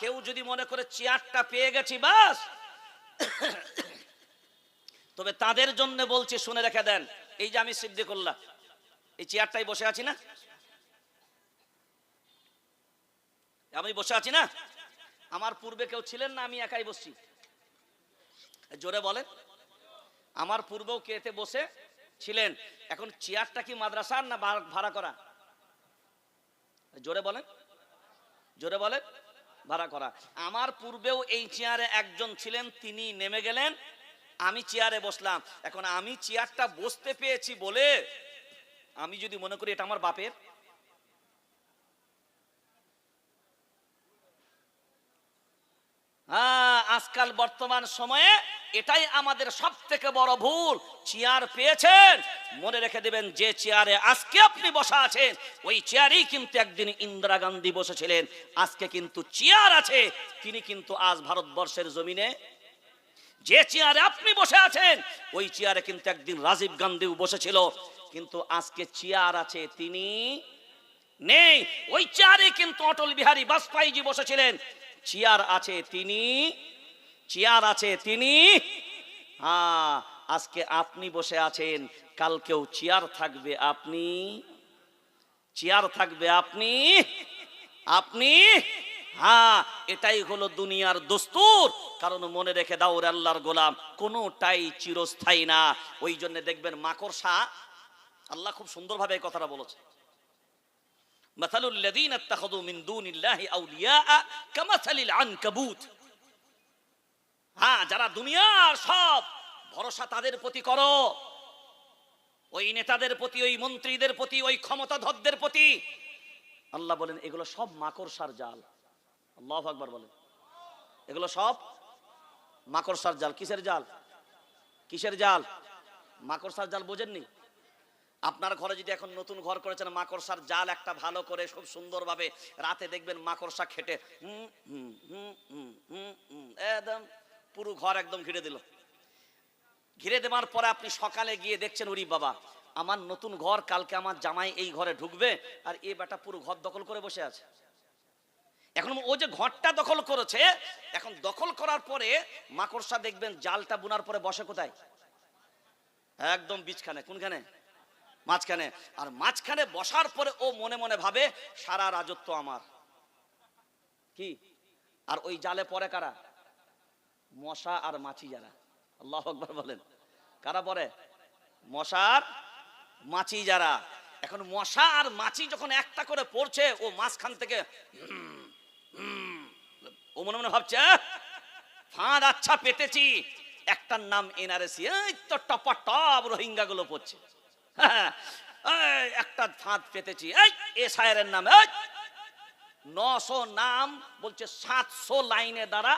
কেউ যদি মনে করে চেয়ারটা পেয়ে গেছি, বাস। তবে তাদের জন্য বলছি, শুনে রেখে দেন। এই যে আমি সিদ্দিকুল্লাহ এই চেয়ারটাই বসে আছি না? আমি বসে আছি না? আমার পূর্বে কেউ ছিলেন না, আমি একাই বসছি। জোরে বলেন। আমার পূর্বেও কে এতে বসে ছিলেন? এখন চেয়ারটা কি মাদ্রাসার না ভাড়া করা? জোরে বলেন। জোরে বলেন। ভাড়া করা। আমার পূর্বেও এই চেয়ারে একজন ছিলেন, তিনি নেমে গেলেন, আমি চেয়ারে বসলাম। এখন আমি চেয়ারটা বসতে পেয়েছি বলে আমি যদি মনে করি এটা আমার বাপের হ্যাঁ আজকাল বর্তমান সময়ে এটাই আমাদের সব থেকে বড় ভুল। চেয়ার পেয়েছেন। মনে রেখে দেবেন, যে চেয়ারে আজকে আপনি বসা আছেন, ওই চেয়ারেই কিন্তু একদিন ইন্দিরা গান্ধী বসেছিলেন। আজকে কিন্তু চেয়ার আছে। তিনি কিন্তু আজ ভারতবর্ষের জমিনে। যে চেয়ারে আপনি বসে আছেন, ওই চেয়ারে কিন্তু একদিন রাজীব গান্ধীও বসেছিল। কিন্তু আজকে চেয়ার আছে, তিনি নেই। ওই চেয়ারে কিন্তু অটল বিহারী বাজপেয়ীজি বসেছিলেন। চেয়ার আছে তিনি, চেয়ার আছে তিনি। হ্যাঁ আজকে আপনি বসে আছেন, কালকেও চেয়ার থাকবে আপনি। চেয়ার থাকবে আপনি। আপনি? হ্যাঁ এটাই হলো দুনিয়ার দস্তুর। কারণ মনে রেখে দাও ওরে আল্লাহর গোলাম, কোনোটাই চিরস্থায়ী না। ওই জন্য দেখবেন মাকড়সা, আল্লাহ খুব সুন্দরভাবে এই কথাটা বলেছে। مثل الذين اتخذوا من دون الله أولياء كمثل العنكبوت হ্যাঁ যারা দুনিয়ার সব ভরসা তাদের প্রতি করো ওই নেতাদের প্রতি ওই মন্ত্রীদের প্রতি ওই ক্ষমতাধরদের প্রতি আল্লাহ বলেন এগুলো সব মাকড়সার জাল আল্লাহ আকবার বলেন এগুলো সব মাকড়সার জাল কিসের জাল কিসের জাল মাকড়সার জাল বোঝেননি আপনার ঘরে যদি এখন নতুন ঘর করেছেন, মাকড়সার জাল একটা ভালো করে খুব সুন্দরভাবে রাতে দেখবেন মাকড়সা খেটে। একদম পুরো ঘর একদম ঘিরে দিল। ঘিরে দেওয়ার পরে আপনি সকালে গিয়ে দেখছেন, ওরি বাবা, আমার নতুন ঘর কালকে আমার জামাই এই ঘরে ঢুকবে আর এ বেটা পুরো ঘর দখল করে বসে আছে। এখন ও যে ঘরটা দখল করেছে, এখন দখল করার পরে মাকড়সা দেখবেন জালটা বোনার পরে বসে কোথায়? একদম বীজখানে। কোনখানে? মাঝখানে, আর মাঝখানে বসার পরে ও মনে মনে ভাবে, সারা রাজত্ব আমার। কি? আর ওই জালে পরে কারা? মশা আর মাছি যারা। আল্লাহ আকবার বলেন। কারা পরে মশার মাছি যারা। এখন মশা আর মাছি যখন একটা করে পড়ছে, ও মাঝখান থেকে, ও মনে মনে ভাবছে ফাঁদ আচ্ছা পেতেছি। একটার নাম এনআরএসি। এই তো টপা টপ রোহিঙ্গা গুলো পড়ছে। একটা ফাঁদ পেতেছি। এই, এ সায়ের নাম নশো নাম বলছে সাতশো লাইনে দ্বারা।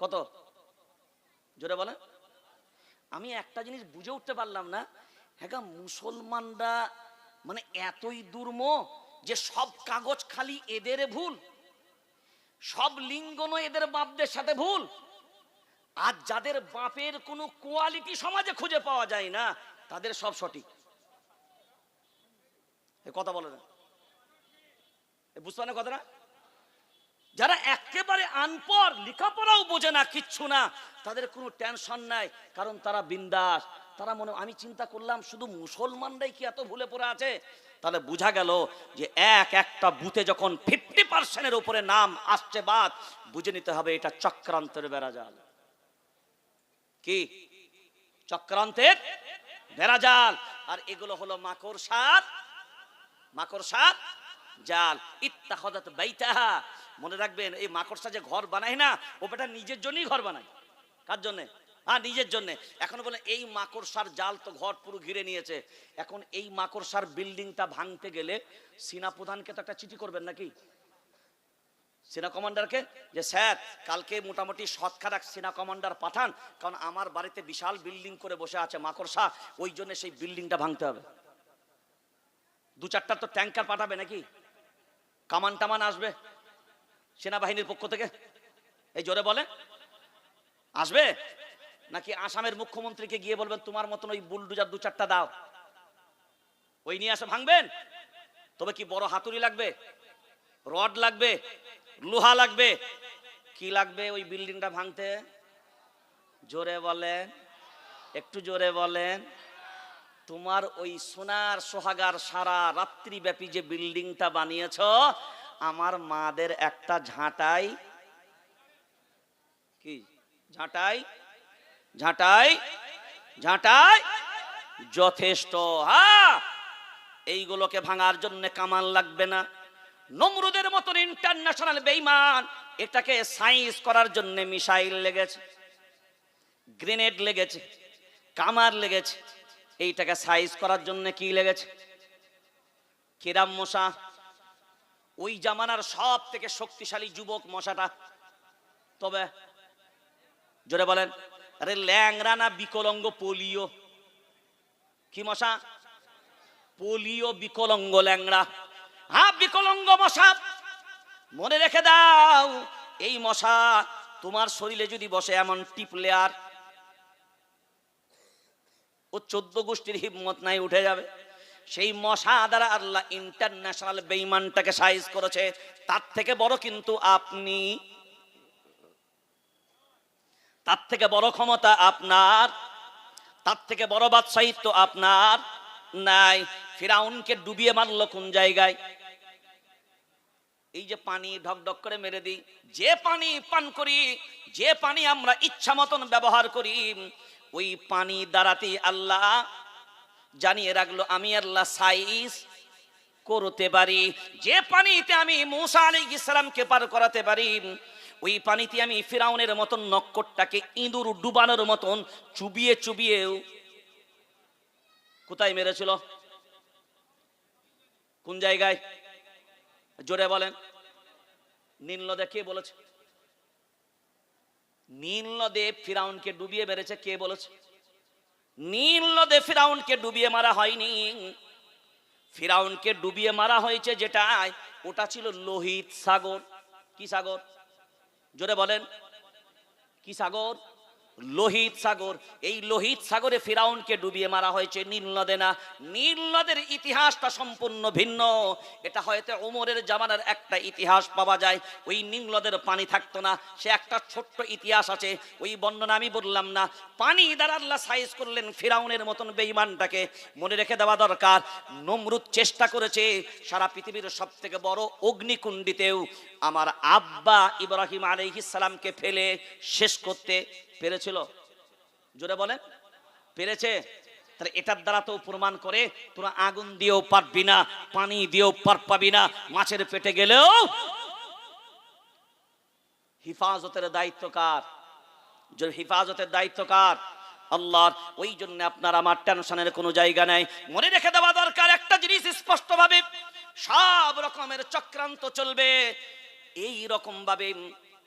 কত? জোরে বলেন। আমি একটা জিনিস বুঝে উঠতে পারলাম না। হ্যাঁ মুসলমানরা মানে এতই দুর্ম যে সব কাগজ খালি এদের ভুল। সব লিঙ্গনও এদের বাপদের সাথে ভুল। আর যাদের বাপের কোনো কোয়ালিটি সমাজে খুঁজে পাওয়া যায় না তাদের সব সঠিক। কথা বলে না। বুঝতে পারেন কথাটা? যারা একেবারে আনপর লেখাপড়াও বোঝে না, কিচ্ছু না, তাদের কোনো টেনশন নাই, কারণ তারা বিন্দাস। তারা মনে, আমি চিন্তা করলাম, শুধু মুসলমানরাই কি এত ভুলে পড়ে আছে? তাহলে বোঝা গেল যে এক একটা বুথে যখন ফিফটি পার্সেন্টের উপরে নাম আসছে বাদ, বুঝে নিতে হবে এটা চক্রান্তের বেড়াজাল। কি? চক্রান্তের বেড়াজাল আর এগুলো হলো মাকড়সার মাকড়সার জাল। ইত্তাহদাত বাইতাহা। মনে রাখবেন, এই মাকড়সা যে ঘর বানায় না, ও বেটা নিজের জন্যই ঘর বানায়। কার জন্য? হ্যাঁ নিজের জন্য। এখন বলে, এই মাকড়সার জাল তো ঘর পুরো ঘিরে নিয়েছে। এখন এই মাকড়সার বিল্ডিংটা ভাঙতে গেলে সেনা প্রধানকে তো একটা চিঠি করবেন নাকি? সেনা কমান্ডারকে যে, স্যার, কালকে মোটামুটি শতখারাক সেনা কমান্ডার পাঠান, কারণ আমার বাড়িতে বিশাল বিল্ডিং করে বসে আছে মাকড়সা, ওই জন্য সেই বিল্ডিংটা ভাঙতে হবে। দু চারটা তো ট্যাঙ্কার পাঠাবে নাকি? কামান টামান আসবে সেনাবাহিনীর পক্ষ থেকে? এই জোরে বলে। আসবে? নাকি আসামের মুখ্যমন্ত্রীকে গিয়ে বলবেন, তোমার মতন ওই বুলডুজার দু চারটা দাও। ওই নিয়ে আসে ভাঙবেন? তবে কি বড় হাতুড়ি লাগবে? রড লাগবে? লোহা লাগবে। কি লাগবে ওই বিল্ডিংটা ভাঙতে? জোরে বলেন, একটু জোরে বলেন। তোমার ওই সোনার সোহাগার সারা রাত্রি ব্যাপী যে বিল্ডিংটা বানিয়েছ, আমার মাদের একটা ঝাঁটাই। কি? ঝাঁটাই? ঝাঁটাই? ঝাঁটাই? যথেষ্ট। হ্যাঁ এইগুলোকে ভাঙার জন্য কামান লাগবে না। নমরুদের মতন ইন্টারন্যাশনাল বেইমান, এটাকে সাইজ করার জন্য মিসাইল লেগেছে গ্রেনেড লেগেছে, কামার লেগেছে, এইটাকে সাইজ করার জন্য কি লেগেছে? কেরাম মশা, ওই জামানার সব থেকে শক্তিশালী যুবক মশাটা, তবে জোরে বলেন, আরে ল্যাংরা না বিকলঙ্গ পোলিও? কি মশা? পোলিও বিকলঙ্গ ল্যাংড়া। হ্যাঁ বিকলঙ্গ মশা। মনে রেখে দাও, এই মশা তোমার শরীরে যদি বসে এমন টিপলে আর ও চোদ্দ গোষ্ঠীর হিম্মত নাই উঠে যাবে। সেই মশা দ্বারা আল্লাহ ইন্টারন্যাশনাল বেইমানটাকে সাইজ করেছে। তার থেকে বড় কিন্তু আপনি, তার থেকে বড় ক্ষমতা আপনার, তার থেকে বড় বাদশাহিত্য আপনার নাই। ফিরাউনকে ডুবিয়ে মারলো কোন জায়গায়? এই যে পানি ঢকঢক করে মেরে দিই, যে পানি পান করি, যে পানি আমরা ইচ্ছা মতন ব্যবহার করি, ওই পানি দ্বারাতেই আল্লাহ জানিয়ে রাখল, আমি আল্লাহ সাইজ করতে পারি, যে পানিতে আমি মুসা আলী ইসলামকে পার করাতে পারি, ওই পানিতে আমি ফিরাউনের মতন নক্করটাকে ইঁদুর ডুবানোর মতন চুবিয়ে চুবিয়েও কোথায় মেরেছিল? কোন জায়গায়? জোরে বলেন। নীল নদে কে বলেছে? নীল নদে ফিরাউনকে ডুবিয়ে মেরেছে কে বলেছে? নীল নদে ফিরাউনকে ডুবিয়ে মারা হয়নি। ফিরাউনকে ডুবিয়ে মারা হয়েছে যেটা ওটা ছিল লোহিত সাগর। কি সাগর? জোরে বলেন। কি সাগর? লোহিত সাগর। এই লোহিত সাগরে ফিরাউনকে ডুবিয়ে মারা হয়েছে নীল নদে না। নীল নদের ইতিহাসটা সম্পূর্ণ ভিন্ন। এটা হয়তো ওমরের জামানার একটা ইতিহাস পাওয়া যায়। ওই নীল নদের পানি থাকতো না। সে একটা ছোট্ট ইতিহাস আছে। ওই বর্ণনা আমি বললাম না। পানি দ্বারা আল্লাহ সাইজ করলেন ফিরাউনের মতন বেঈমানটাকে। মনে রেখে দেওয়া দরকার। নমরুদ চেষ্টা করেছে সারা পৃথিবীর সব থেকে বড় অগ্নিকুণ্ডিতেও। আমার আব্বা ইব্রাহিম আলাইহিস সালামকে ফেলে শেষ করতে পেরেছিল? জোরে বলেন। পেরেছে? তাহলে এটার দ্বারা তো প্রমাণ করে তোরা আগুন দিয়েও পারবি না, পানি দিয়েও পার পাবি না, মাছের পেটে গেলেও হিফাজতের দায়িত্ব কার? হিফাজতের দায়িত্ব কার? আল্লাহর, ওই জন্য আপনার আমার টেনশনের কোনো জায়গা নেই। মনে রেখে দেওয়া দরকার, একটা জিনিস স্পষ্টভাবে সব রকমের চক্রান্ত চলবে। এই রকম ভাবে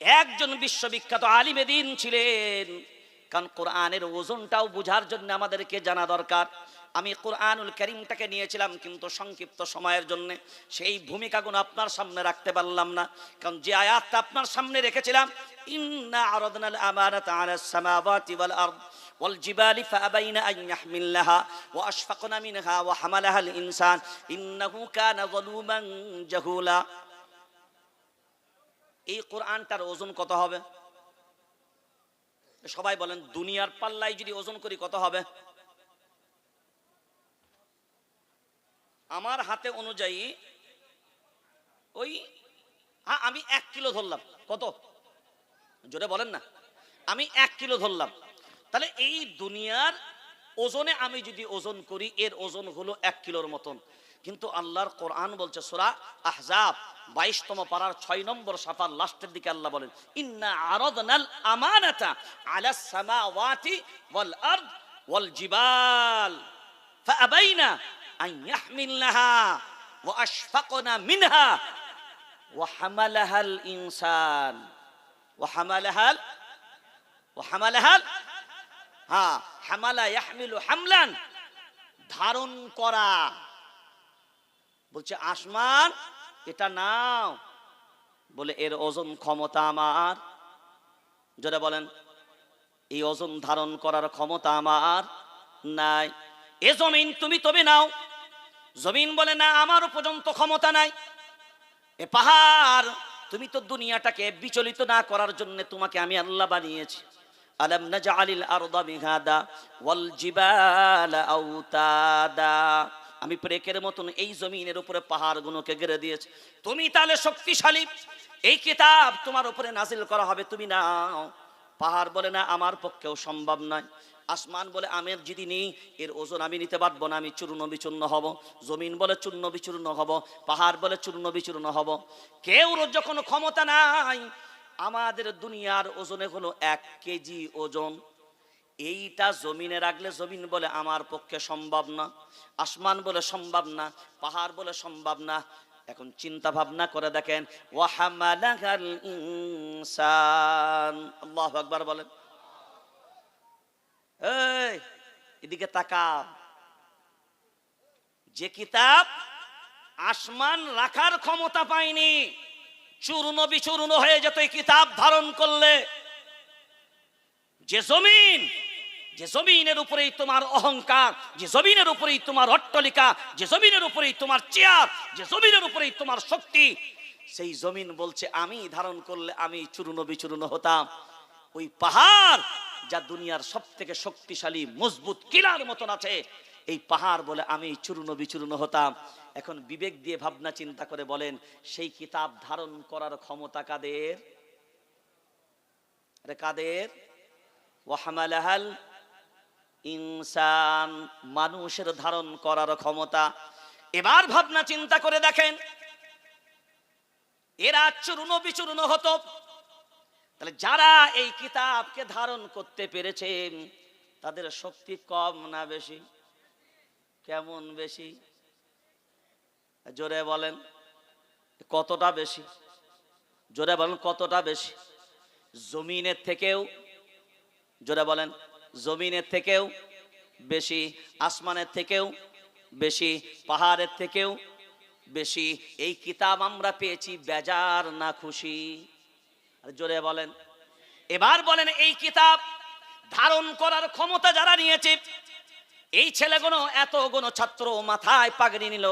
একজন বিশ্ববিখ্যাত আলিমে দিন ছিলেন কারণ কোরআনের ওজনটাও বোঝার জন্য আমাদেরকে জানা দরকার আমি কোরআনুল করিমটাকে নিয়েছিলাম কিন্তু সংক্ষিপ্ত সময়ের জন্য সেই ভূমিকাগুলো আপনার সামনে রাখতে পারলাম না কারণ যে আয়াতটা আপনার সামনে রেখেছিলাম ইন্না আরাদনাল আমানাতা আলাস সামাওয়াতি ওয়াল আরদ والجبال فأبين أن يحملنها وأشفقن منها وحملها الإنسان إنه كان ظلوما جهولا এই কোরআনটার ওজন কত হবে? সবাই বলেন, দুনিয়ার পাল্লায় যদি ওজন করি কত হবে? আমার হাতে অনুযায়ী ওই হ্যাঁ আমি এক কিলো ধরলাম। কত? জোরে বলেন না। আমি এক কিলো ধরলাম। তাহলে এই দুনিয়ার ওজনে আমি যদি ওজন করি, এর ওজন হলো এক কিলোর মতন। কিন্তু আল্লাহর কোরআন বলছে সোরা আহজাব, বাইশতম পাড়ার ছয় নম্বর সাফার লাস্টের দিকে আল্লাহ বলেন, ইন্না আরাদনাল আমানাতা আলা সামাওয়াতি ওয়াল আরদ ওয়াল জিবাল, ফাআবাইনা আন ইয়াহমিলনাহা ওয়া আশফাকনা মিনহা ওয়াহামালাহাল ইনসান ওয়াহামালাহাল ওয়াহামালাহাল হ্যাঁ হামালা ইয়াহমিলু হামলান, ধারণ করা। বলছে, আসমান, এটা নাও। বলে, এর ওজন ক্ষমতা আমার। যদি বলেন, এই ওজন ধারণ করার ক্ষমতা আমার নাই। এ জমিন তুমি তবে নাও। জমিন বলে, না আমারও পর্যন্ত ক্ষমতা নাই। এ পাহাড়, তুমি তো দুনিয়াটাকে বিচলিত না করার জন্য তোমাকে আমি আল্লাহ বানিয়েছি। আলম নাজআলিল আরদা মিহাদা ওয়াল জিবালা আওতাদা আমি প্রেকের মতন এই জমিনের উপরে পাহাড়গুলোকে গেড়ে দিয়েছি। তুমি তাহলে শক্তিশালী। এই কিতাব তোমার উপরে নাজিল করা হবে, তুমি নাও। পাহাড় বলে না, আমার পক্ষেও সম্ভব নয়। আসমান বলে, আমের যদি নেই, এর ওজন আমি নিতে পারব না, আমি চূর্ণ বিচূর্ণ হব। জমিন বলে, চূর্ণ বিচূর্ণ হব। পাহাড় বলে, চূর্ণ বিচূর্ণ হব। কেউ যখন ক্ষমতা নাই, আমাদের দুনিয়ার ওজনে হলো এক কেজি ওজন। এইটা জমিনে রাখলে জমিন বলে আমার পক্ষে সম্ভব না, আসমান বলে সম্ভব না, পাহাড় বলে সম্ভব না। এখন চিন্তা ভাবনা করে দেখেন আকবার বলেন। এদিকে তাকাও। যে কিতাব আসমান রাখার ক্ষমতা পায়নি, চূর্ণ বিচূর্ণ হয়ে যেত এই কিতাব ধারণ করলে, যে জমিন যে জমিনের উপরেই তোমার অহংকার, যে জমিনের উপরেই তোমার অট্টলিকা, যে জমিনের উপরেই তোমার চেয়ার, যে জমিনের উপরেই তোমার শক্তি, সেই জমিন বলছে, আমি ধারণ করলে আমি চূর্ণ বিচূর্ণ হতাম। ওই পাহাড় যা দুনিয়ার সব থেকে শক্তিশালী, মজবুত কিলার মতন আছে, এই পাহাড় বলে আমি চূর্ণ বিচূর্ণ হতাম। এখন বিবেক দিয়ে ভাবনা চিন্তা করে বলেন, সেই কিতাব ধারণ করার ক্ষমতা কাদের? কাদের? ওয়াহামালাহাল ইনসান মানুষের ধারণ করার ক্ষমতা। এবার ভাবনা চিন্তা করে দেখেন, এরা চূর্ণ বিচূর্ণ হতো। তাহলে যারা এই কিতাবকে ধারণ করতে পেরেছেন তাদের শক্তি কম না বেশি? কেমন বেশি? জোরে বলেন, কতটা বেশি? জোরে বলেন, কতটা বেশি? জমিনের থেকেও, জোরে বলেন জমিনের থেকেও বেশি, আসমানের থেকেও বেশি, পাহাড়ের থেকেও বেশি। এই কিতাব আমরা পেয়েছি বেজার না খুশি। জোরে বলেন। এবার বলেন, এই কিতাব ধারণ করার ক্ষমতা যারা নিয়েছে, এই ছেলেগুলো এত গুণ ছাত্র মাথায় পাগড়ি নিল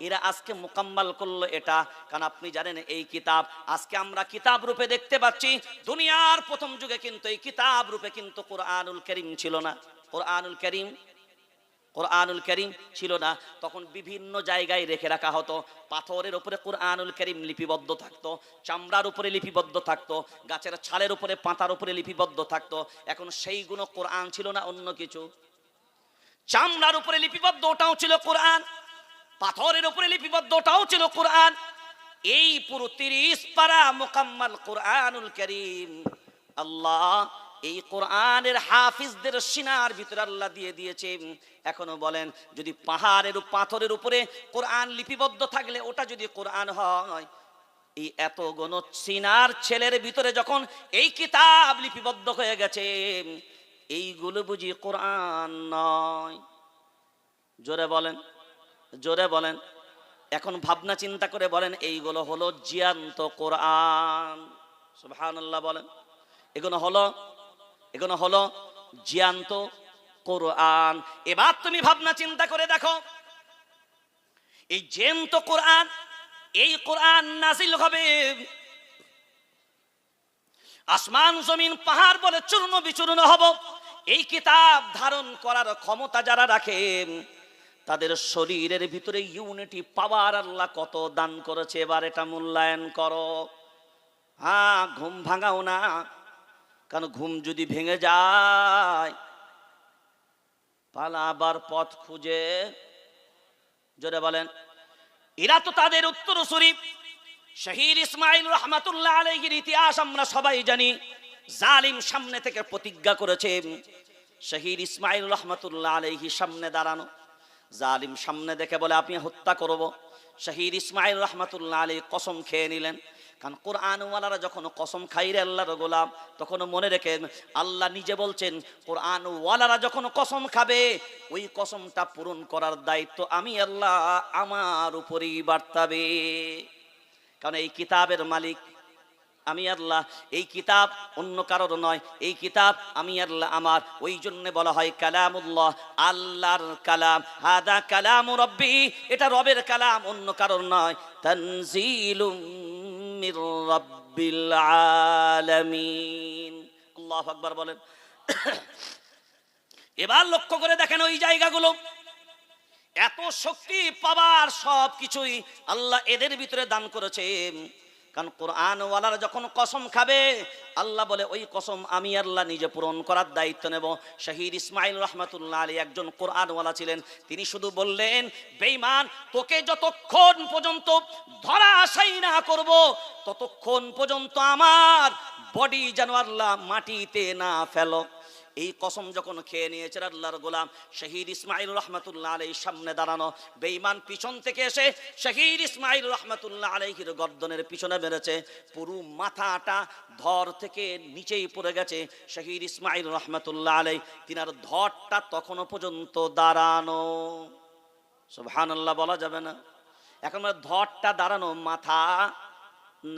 এরা আজকে মোকাম্মাল করল এটা। কারণ আপনি জানেন এই কিতাব, আজকে আমরা কিতাব রূপে দেখতে পাচ্ছি, দুনিয়ার প্রথম যুগে কিন্তু এই কিতাব রূপে কিন্তু কোরআনুল করিম ছিল না। কোরআনুল করিম কোরআনুল করিম ছিল না। তখন বিভিন্ন জায়গায় রেখে রাখা হতো। পাথরের উপরে কোরআনুল করিম লিপিবদ্ধ থাকতো, চামড়ার উপরে লিপিবদ্ধ থাকতো, গাছের ছালের উপরে পাতার উপরে লিপিবদ্ধ থাকতো। এখন সেইগুলো কোরআন ছিল না, অন্য কিছু। চামড়ার উপরে লিপিবদ্ধ ওটাও ছিল কোরআন। পাথরের উপরে লিপিবদ্ধ ওটাও ছিল কোরআন। এই পুরো তিরিশ পারা মোকাম্মাল কোরআনুল করিম। আল্লাহ এই কোরআনের হাফিজদের সিনার ভিতরে আল্লাহ দিয়ে দিয়েছে এখনও বলেন, যদি পাহাড়ের পাথরের উপরে কোরআন লিপিবদ্ধ থাকলে ওটা যদি কোরআন হয়, এই এত গণ সিনার ছেলের ভিতরে যখন এই কিতাব লিপিবদ্ধ হয়ে গেছে, এইগুলো বুঝি কোরআন নয়। জোরে বলেন। জোরে বলেন। এখন ভাবনা চিন্তা করে বলেন, এইগুলো হলো জিয়ান্ত কোরআন। সুবহানাল্লাহ বলেন। এগুলো হলো এগুলো হলো জিয়ান্ত কোরআন। এবার তুমি ভাবনা চিন্তা করে দেখো, এই জ্যান্ত কোরআন, এই কোরআন নাজিল হবে। আসমান, জমিন, পাহাড় বলে চূর্ণ বিচূর্ণ হব। এই কিতাব ধারণ করার ক্ষমতা যারা রাখেন তাদের শরীরের ভিতরে ইউনিটি পাওয়ার আল্লাহ কত দান করেছে, এবার এটা মূল্যায়ন করো। হ্যাঁ ঘুম ভাঙাও না, কারণ ঘুম যদি ভেঙে যায়, পালাবার পথ খুঁজে, জোরে বলেন। এরা তো তাদের উত্তর শরীফ শহীদ ইসমাইল রহমাতুল্লাহ আলাইহির ইতিহাস আমরা সবাই জানি, জালিম সামনে থেকে প্রতিজ্ঞা করেছে। শহীদ ইসমাইল রহমাতুল্লাহ আলাইহি সামনে দাঁড়ানো। জালিম সামনে দেখে বলে, আপনি হত্যা করব। শহীদ ইসমাইল রহমাতুল্লাহ আলী কসম খেয়ে নিলেন। কারণ কোরআনওয়ালারা যখন কসম খাইরে আল্লাহর গোলাম তখন মনে রেখেন আল্লাহ নিজে বলছেন, কোরআনওয়ালারা যখন কসম খাবে, ওই কসমটা পূরণ করার দায়িত্ব আমি আল্লাহ আমার উপরেই বার্তাবে। কারণ এই কিতাবের মালিক আমি আল্লাহ, এই কিতাব অন্য কারোর নয়, এই কিতাব আমি আল্লাহ আমার। ওই জন্য বলা হয় কালামুল্লাহ, আল্লাহর কালাম। হাদা কালাম রব্বি, এটা রবের কালাম, অন্য কারোর নয়। তানজিলুম মির রাব্বিল আলামিন। আল্লাহু আকবার বলেন। এবার লক্ষ্য করে দেখেন ওই জায়গাগুলো। এত শক্তি, পাওয়ার সব কিছুই আল্লাহ এদের ভিতরে দান করেছে কারণ কোরআনওয়ালারা যখন কসম খাবে, আল্লাহ বলে, ওই কসম আমি আল্লাহ নিজে পূরণ করার দায়িত্ব নেব। শহীদ ইসমাইল রহমাতুল্লাহ আলী একজন কোরআনওয়ালা ছিলেন। তিনি শুধু বললেন, বেঈমান, তোকে যতক্ষণ পর্যন্ত ধরা আশাই না করব, ততক্ষণ পর্যন্ত আমার বডি যেন আল্লাহ মাটিতে না ফেলো। এই কসম যখন খেয়ে নিয়েছেন আল্লাহর গোলাম, শহীদ ইসমাইল রহমতুল্লাহ আলাই সামনে দাঁড়ানো বেইমান পিছন থেকে এসে শহীদ ইসমাইল রহমতুল্লাহ আলাইহির গর্দনের পিছনে বেড়েছে পুরো মাথাটা ধর থেকে নিচেই পড়ে গেছে শহীদ ইসমাইল রহমতুল্লাহ আলাই তিনার ধরটা তখনও পর্যন্ত দাঁড়ানো। সুবহানাল্লাহ বলা যাবে না। এখন ধরটা দাঁড়ানো, মাথা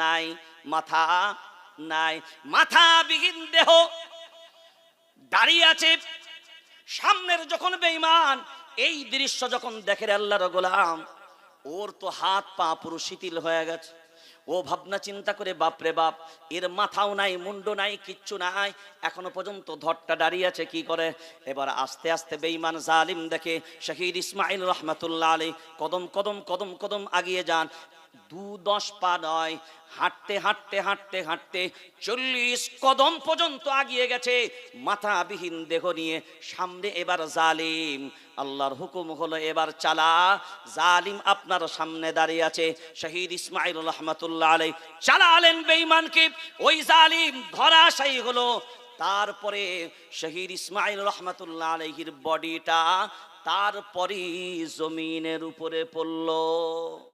নাই মাথা নাই মাথা বিহীন দেহ দাঁড়িয়ে আছে। সামনের যখন বেঈমান, এই দৃশ্য যখন দেখে আল্লাহর গোলাম, ওর তো হাত পা পুরো শিথিল হয়ে গেছে। ও ভাবনা চিন্তা করে বাপরে বাপ, এর মাথাও নাই মুন্ড নাই, কিচ্ছু নাই, এখনও পর্যন্ত ধরটা দাঁড়িয়ে আছে, কি করে? এবার আস্তে আস্তে বেঈমান জালিম দেখে, শহীদ ইসমাইল রহমাতুল্লাহ আলী কদম কদম কদম কদম আগিয়ে যান। দু দশ পা নয়। হাঁটতে হাঁটতে হাঁটতে হাঁটতে চল্লিশ কদম পর্যন্ত আগিয়ে গেছে। মাথাবিহীন দেহ নিয়ে সামনে এবার জালিম। আল্লাহর হুকুম হলো এবার চালা। জালিম আপনার সামনে দাঁড়িয়ে আছে। শহীদ ইসমাইল রহমতুল্লাহ আলাই চালালেন বেঈমানকে। ওই জালিম ধরাশায়ী হলো। তারপরে শহীদ ইসমাইল রহমতুল্লাহ আলাইহির বডিটা তারপরই জমিনের উপরে পড়ল।